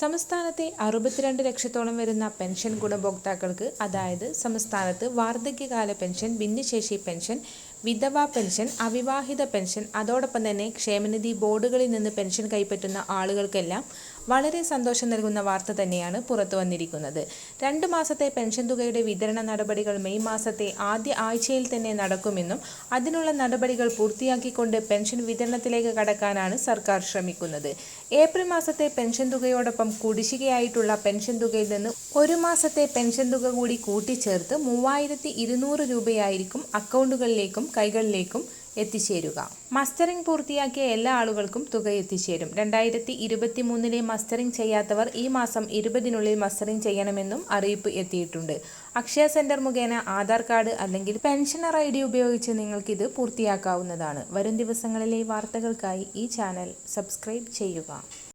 സംസ്ഥാനത്തെ അറുപത്തിരണ്ട് ലക്ഷത്തോളം വരുന്ന പെൻഷൻ ഗുണഭോക്താക്കൾക്ക് അതായത് സംസ്ഥാനത്ത് വാർദ്ധക്യകാല പെൻഷൻ ഭിന്നശേഷി പെൻഷൻ വിധവ പെൻഷൻ അവിവാഹിത പെൻഷൻ അതോടൊപ്പം തന്നെ ക്ഷേമനിധി ബോർഡുകളിൽ നിന്ന് പെൻഷൻ കൈപ്പറ്റുന്ന ആളുകൾക്കെല്ലാം വളരെ സന്തോഷം നൽകുന്ന വാർത്ത തന്നെയാണ് പുറത്തു വന്നിരിക്കുന്നത്. രണ്ട് മാസത്തെ പെൻഷൻ തുകയുടെ വിതരണ നടപടികൾ മെയ് മാസത്തെ ആദ്യ ആഴ്ചയിൽ തന്നെ നടക്കുമെന്നും അതിനുള്ള നടപടികൾ പൂർത്തിയാക്കിക്കൊണ്ട് പെൻഷൻ വിതരണത്തിലേക്ക് കടക്കാനാണ് സർക്കാർ ശ്രമിക്കുന്നത്. ഏപ്രിൽ മാസത്തെ പെൻഷൻ തുകയോടൊപ്പം കുടിശ്ശികയായിട്ടുള്ള പെൻഷൻ തുകയിൽ നിന്ന് ഒരു മാസത്തെ പെൻഷൻ തുക കൂടി കൂട്ടിച്ചേർത്ത് മൂവായിരത്തി ഇരുന്നൂറ് രൂപയായിരിക്കും അക്കൗണ്ടുകളിലേക്കും കൈകളിലേക്കും എത്തിച്ചേരുക. മസ്റ്ററിംഗ് പൂർത്തിയാക്കിയ എല്ലാ ആളുകൾക്കും തുക എത്തിച്ചേരും. രണ്ടായിരത്തി ഇരുപത്തി മൂന്നിലെ മസ്റ്ററിംഗ് ചെയ്യാത്തവർ ഈ മാസം ഇരുപതിനുള്ളിൽ മസ്റ്ററിംഗ് ചെയ്യണമെന്നും അറിയിപ്പ് എത്തിയിട്ടുണ്ട്. അക്ഷയ സെന്റർ മുഖേന ആധാർ കാർഡ് അല്ലെങ്കിൽ പെൻഷനർ ഐ ഡി ഉപയോഗിച്ച് നിങ്ങൾക്കിത് പൂർത്തിയാക്കാവുന്നതാണ്. വരും ദിവസങ്ങളിലെ വാർത്തകൾക്കായി ഈ ചാനൽ സബ്സ്ക്രൈബ് ചെയ്യുക.